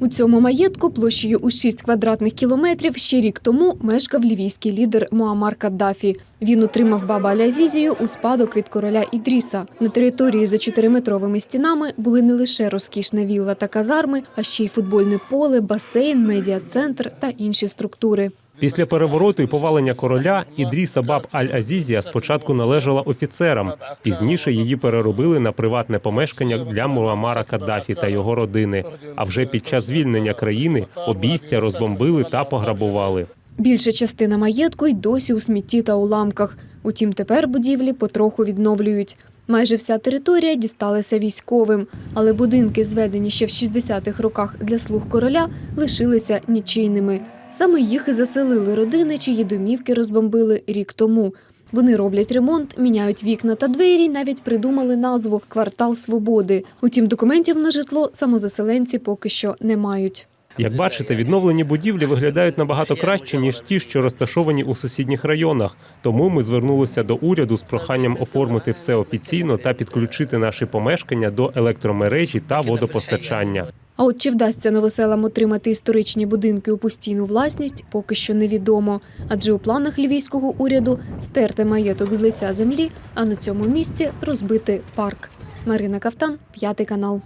У цьому маєтку площею у 6 квадратних кілометрів ще рік тому мешкав лівійський лідер Муаммар Каддафі. Він отримав баба Алязізію у спадок від короля Ідріса. На території за чотириметровими стінами були не лише розкішна вілла та казарми, а ще й футбольне поле, басейн, медіа-центр та інші структури. Після перевороту і повалення короля Ідріса Баб Аль-Азізія спочатку належала офіцерам. Пізніше її переробили на приватне помешкання для Муаммара Каддафі та його родини. А вже під час звільнення країни обійстя розбомбили та пограбували. Більша частина маєтку й досі у смітті та уламках. Утім, тепер будівлі потроху відновлюють. Майже вся територія дісталася військовим, але будинки, зведені ще в 60-х роках для слуг короля, лишилися нічийними. Саме їх і заселили родини, чиї домівки розбомбили рік тому. Вони роблять ремонт, міняють вікна та двері, навіть придумали назву Квартал Свободи. Утім, документів на житло самозаселенці поки що не мають. Як бачите, відновлені будівлі виглядають набагато краще ніж ті, що розташовані у сусідніх районах. Тому ми звернулися до уряду з проханням оформити все офіційно та підключити наші помешкання до електромережі та водопостачання. А от чи вдасться новоселам отримати історичні будинки у постійну власність, поки що невідомо. Адже у планах львівського уряду стерти маєток з лиця землі, а на цьому місці розбити парк. Марина Кавтан, п'ятий канал.